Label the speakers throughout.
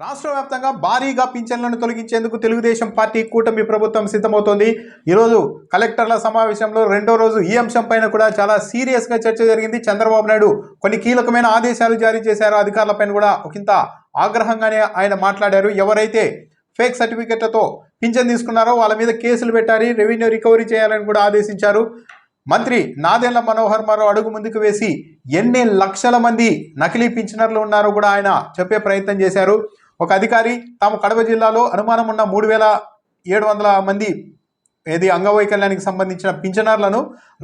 Speaker 1: రాష్ట్ర వ్యాప్తంగా భారీగా పింఛన్లను తొలగించేందుకు తెలుగుదేశం పార్టీ కూటమి ప్రభుత్వం సిద్ధమవుతోంది. ఈరోజు కలెక్టర్ల సమావేశంలో రెండో రోజు ఈ అంశం పైన కూడా చాలా సీరియస్గా చర్చ జరిగింది. చంద్రబాబు నాయుడు కొన్ని కీలకమైన ఆదేశాలు జారీ చేశారు. అధికారులపైన కూడా ఒకంత ఆగ్రహంగానే ఆయన మాట్లాడారు. ఎవరైతే ఫేక్ సర్టిఫికెట్లతో పింఛన్ తీసుకున్నారో వాళ్ళ మీద కేసులు పెట్టాలి రెవెన్యూ రికవరీ చేయాలని కూడా ఆదేశించారు. మంత్రి నాదెళ్ళ మనోహర్ మరో అడుగు ముందుకు వేసి ఎన్ని లక్షల మంది నకిలీ పింఛనర్లు ఉన్నారో కూడా ఆయన చెప్పే ప్రయత్నం చేశారు. ఒక అధికారి తాము కడప జిల్లాలో అనుమానం ఉన్న మూడు వేల ఏడు వందల మంది ఏది అంగవైకల్యానికి సంబంధించిన పింఛనర్లను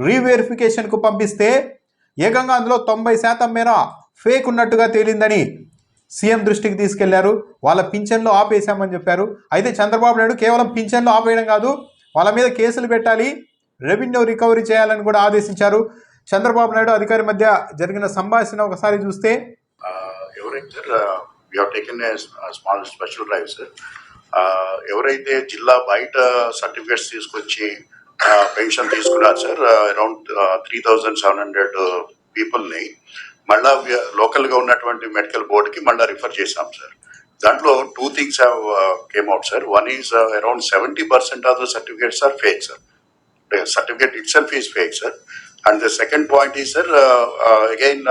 Speaker 1: రీవెరిఫికేషన్కు పంపిస్తే ఏకంగా అందులో తొంభై శాతం మేర ఫేక్ ఉన్నట్టుగా తేలిందని సీఎం దృష్టికి తీసుకెళ్ళారు. వాళ్ళ పింఛన్లు ఆపేశామని చెప్పారు. అయితే చంద్రబాబు నాయుడు కేవలం పింఛన్లు ఆపేయడం కాదు వాళ్ళ మీద కేసులు పెట్టాలి రెవెన్యూ రికవరీ చేయాలని కూడా ఆదేశించారు. చంద్రబాబు నాయుడు అధికారి మధ్య జరిగిన సంభాషణ ఒకసారి చూస్తే
Speaker 2: Uh, ఎవరైతే we have taken a small special drive sir ఎవరైతే జిల్లా బయట సర్టిఫికేట్స్ తీసుకొచ్చి పెన్షన్ తీసుకున్నారు sir around three thousand seven hundred పీపుల్ని మళ్ళా లోకల్గా ఉన్నటువంటి మెడికల్ బోర్డుకి మళ్ళీ రిఫర్ చేశాం సార్ దాంట్లో two things have came out sir one is around seventy percent of the certificates are fake sir certificate itself is fake sir and the second point is sir again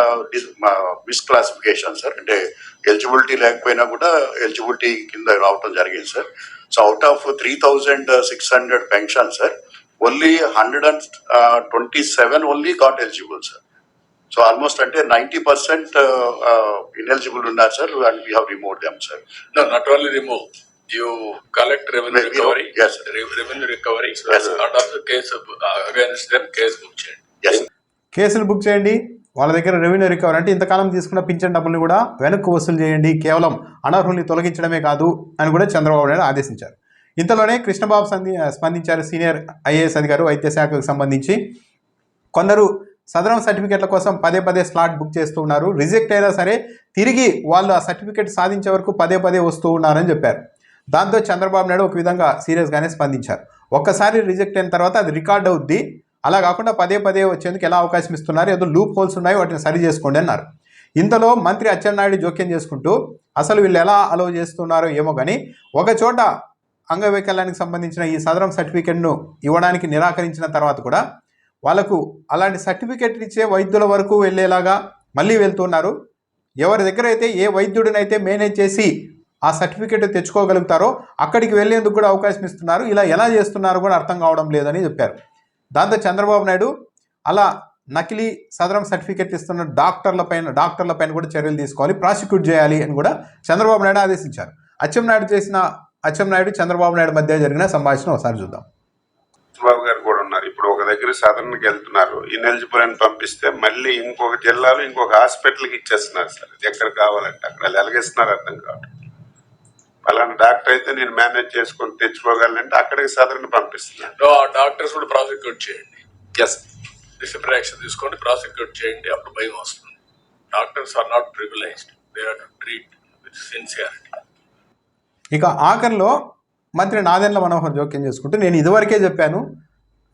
Speaker 2: misclassification sir అంటే eligibility లేకపోయినా కూడా eligibility కింద రావటం జరిగింది sir so out of three thousand six hundred pension sir only hundred and twenty seven only got eligible sir so almost అంటే ninety percent ineligible ఉన్నారు sir and we have remove them sir
Speaker 3: only remove, you collect revenue
Speaker 2: Maybe,
Speaker 3: recovery.
Speaker 2: yes, sir.
Speaker 3: Re- Revenue recovery,
Speaker 2: Yes, sir.
Speaker 3: and
Speaker 1: కేసులు book చేయండి. వాళ్ళ దగ్గర revenue recovery అంటే ఇంతకాలం తీసుకున్న pension డబ్బుల్ని కూడా వెనక్కి వసూలు చేయండి. కేవలం అనర్హుల్ని తొలగించడమే కాదు అని కూడా చంద్రబాబు నాయుడు ఆదేశించారు. ఇంతలోనే కృష్ణబాబు సంధి స్పందించారు సీనియర్ ఐఏఎస్ అధికారు వైద్య శాఖకు సంబంధించి. కొందరు సదరం సర్టిఫికెట్ల కోసం పదే పదే స్లాట్ బుక్ చేస్తూ ఉన్నారు. రిజెక్ట్ అయినా సరే తిరిగి వాళ్ళు ఆ సర్టిఫికెట్ సాధించే వరకు పదే పదే వస్తూ ఉన్నారని చెప్పారు. దాంతో చంద్రబాబు నాయుడు ఒక విధంగా సీరియస్గానే స్పందించారు. ఒక్కసారి రిజెక్ట్ అయిన తర్వాత అది రికార్డ్ అవుద్ది. అలా కాకుండా పదే పదే వచ్చేందుకు ఎలా అవకాశం ఇస్తున్నారు? ఏదో లూప్ హోల్స్ ఉన్నాయి వాటిని సరి చేసుకోండి అన్నారు. ఇంతలో మంత్రి అచ్చెన్నాయుడు జోక్యం చేసుకుంటూ అసలు వీళ్ళు ఎలా అలో చేస్తున్నారో ఏమో కానీ ఒక చోట అంగవైకల్యానికి సంబంధించిన ఈ సదరం సర్టిఫికెట్ను ఇవ్వడానికి నిరాకరించిన తర్వాత కూడా వాళ్ళకు అలాంటి సర్టిఫికెట్ ఇచ్చే వైద్యుల వరకు వెళ్ళేలాగా మళ్ళీ వెళ్తున్నారు. ఎవరి దగ్గర అయితే ఏ వైద్యుడినైతే మేనేజ్ చేసి ఆ సర్టిఫికెట్ తెచ్చుకోగలుగుతారో అక్కడికి వెళ్ళేందుకు కూడా అవకాశం ఇస్తున్నారు. ఇలా ఎలా చేస్తున్నారో కూడా అర్థం కావడం లేదని చెప్పారు. దాంతో చంద్రబాబు నాయుడు అలా నకిలీ సదరం సర్టిఫికెట్ ఇస్తున్న డాక్టర్ల పైన డాక్టర్ల పైన కూడా చర్యలు తీసుకోవాలి ప్రాసిక్యూట్ చేయాలి అని కూడా చంద్రబాబు నాయుడు ఆదేశించారు. అచ్చెన్నాయుడు చేసిన అచ్చెన్నాయుడు చంద్రబాబు నాయుడు మధ్య జరిగిన సంభాషణ ఒకసారి చూద్దాం.
Speaker 4: బాబు గారు కూడా ఉన్నారు. ఇప్పుడు ఒక దగ్గర సదరణకి వెళ్తున్నారు. ఇన్ఎలిజిబుల్ అని పంపిస్తే మళ్ళీ ఇంకొక జిల్లాలో ఇంకొక హాస్పిటల్కి ఇచ్చేస్తున్నారు సార్. ఎక్కడ కావాలంటే అక్కడ. వెళ్ళి ఎలాగేస్తున్నారు అర్థం కావట్లేదు. అలాంటి డాక్టర్ అయితే నేను మేనేజ్ చేసుకొని తెచ్చుకోగలనంటే అక్కడికి సాధారణ పంపిస్తున్నారు
Speaker 3: No, ఆ డాక్టర్స్ కూడా ప్రాసిక్యూట్ చేయండి.
Speaker 4: ఎస్
Speaker 3: డిసిప్లినరీ యాక్షన్ తీసుకోండి ప్రాసిక్యూట్ చేయండి అప్పుడు భయం వస్తుంది. Doctors are not privileged they are to treat with sincerity
Speaker 1: ఇక ఆఖరిలో మంత్రి నాదెండ్ల మనోహర్ జోక్యం చేసుకుంటూ నేను ఇదివరకే చెప్పాను.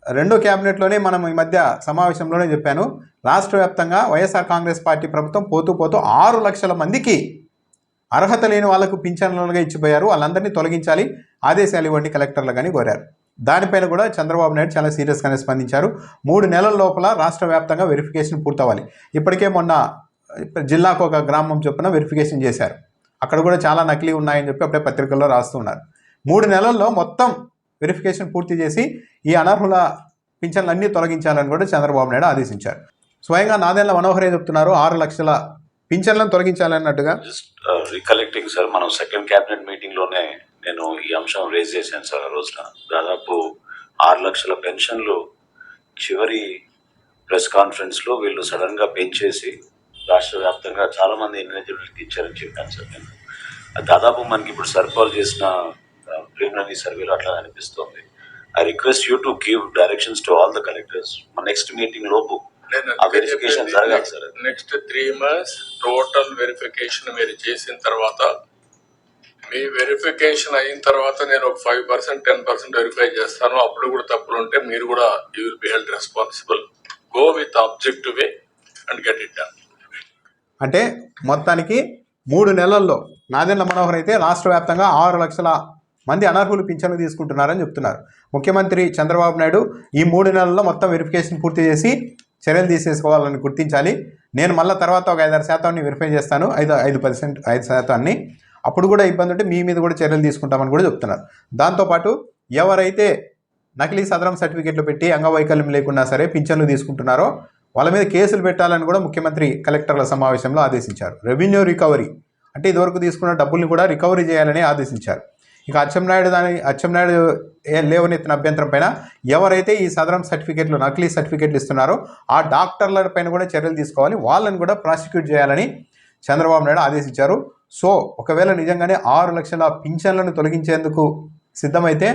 Speaker 1: రెండో క్యాబినెట్లోనే మనం ఈ మధ్య సమావేశంలోనే చెప్పాను. రాష్ట్ర వ్యాప్తంగా వైఎస్ఆర్ కాంగ్రెస్ పార్టీ ప్రభుత్వం పోతూ పోతూ ఆరు లక్షల మందికి అర్హత లేని వాళ్ళకు పింఛన్లుగా ఇచ్చిపోయారు. వాళ్ళందరినీ తొలగించాలి. ఆదేశాలు ఇవ్వండి కలెక్టర్లు కానీ కోరారు. దానిపైన కూడా చంద్రబాబు నాయుడు చాలా సీరియస్గానే స్పందించారు. మూడు నెలల లోపల రాష్ట్ర వ్యాప్తంగా వెరిఫికేషన్ పూర్తవ్వాలి. ఇప్పటికే మొన్న జిల్లాకు ఒక గ్రామం చొప్పున వెరిఫికేషన్ చేశారు. అక్కడ కూడా చాలా నకిలీ ఉన్నాయని చెప్పి అప్పుడే పత్రికల్లో రాస్తున్నారు మూడు నెలల్లో మొత్తం వెరిఫికేషన్ పూర్తి చేసి ఈ అనర్హుల పింఛన్లన్నీ తొలగించాలని కూడా చంద్రబాబు నాయుడు ఆదేశించారు. స్వయంగా నాదెండ్ల మనోహరే చెప్తున్నారు? ఆరు లక్షల పింఛన్లను తొలగించాలన్నట్టుగా?
Speaker 5: జస్ట్ రికలెక్టింగ్ సార్ మనం సెకండ్ క్యాబినెట్ మీటింగ్లోనే నేను ఈ అంశం రేజ్ చేశాను సార్ ఆ రోజున. దాదాపు ఆరు లక్షల పెన్షన్లు చివరి ప్రెస్ కాన్ఫరెన్స్లో వీళ్ళు సడన్గా పెంచేసి రాష్ట్ర వ్యాప్తంగా చాలా మంది ఎలిజిబిలిటీ ఇచ్చారని చెప్పాను సార్ నేను. దాదాపు మనకి ఇప్పుడు సర్కాల్ చేసిన ప్రిలిమినరీ సర్వేలో అట్లా అనిపిస్తుంది. I request you to give directions to all the collectors మా నెక్స్ట్ మీటింగ్ లోపు ఆ వెరిఫికేషన్ జరగాలి సార్ అది.
Speaker 3: Next three months total verification మీరు చేసిన తర్వాత మీ వెరిఫికేషన్ అయిన తర్వాత నేను ఒక five percent ten percent verify చేస్తాను. అప్పుడు కూడా తప్పులు ఉంటే మీరు కూడా you will be held responsible go with objective way and get it done
Speaker 1: అంటే మొత్తానికి మూడు నెలల్లో నాదెండ్ల మనోహర్ అయితే రాష్ట్ర వ్యాప్తంగా ఆరు లక్షల మంది అనర్హులు పింఛన్లు తీసుకుంటున్నారని చెప్తున్నారు. ముఖ్యమంత్రి చంద్రబాబు నాయుడు ఈ మూడు నెలల్లో మొత్తం వెరిఫికేషన్ పూర్తి చేసి చర్యలు తీసేసుకోవాలని గుర్తించాలి. నేను మళ్ళీ తర్వాత ఒక ఐదారు శాతాన్ని వెరిఫై చేస్తాను. ఐదు ఐదు పర్సెంట్ ఐదు శాతాన్ని. అప్పుడు కూడా ఇబ్బంది ఉంటే మీ మీద కూడా చర్యలు తీసుకుంటామని కూడా చెప్తున్నారు. దాంతోపాటు ఎవరైతే నకిలీ సదరం సర్టిఫికెట్లు పెట్టి అంగవైకల్యం లేకున్నా సరే పింఛన్లు తీసుకుంటున్నారో వాళ్ళ మీద కేసులు పెట్టాలని కూడా ముఖ్యమంత్రి కలెక్టర్ల సమావేశంలో ఆదేశించారు. రెవెన్యూ రికవరీ అంటే ఇదివరకు తీసుకున్న డబ్బుల్ని కూడా రికవరీ చేయాలని ఆదేశించారు. ఇక అచ్చెన్నాయుడు దాని అచ్చెన్నాయుడు ఏ లేవనెత్తిన అభ్యంతరం పైన ఎవరైతే ఈ సదరం సర్టిఫికెట్లు నకిలీ సర్టిఫికెట్లు ఇస్తున్నారో ఆ డాక్టర్ల పైన కూడా చర్యలు తీసుకోవాలి. వాళ్ళని కూడా ప్రాసిక్యూట్ చేయాలని చంద్రబాబు నాయుడు ఆదేశించారు. సో ఒకవేళ నిజంగానే ఆరు లక్షల పింఛన్లను తొలగించేందుకు సిద్ధమైతే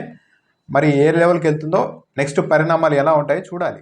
Speaker 1: మరి ఏ లెవెల్కి వెళ్తుందో నెక్స్ట్ పరిణామాలు ఎలా ఉంటాయో చూడాలి.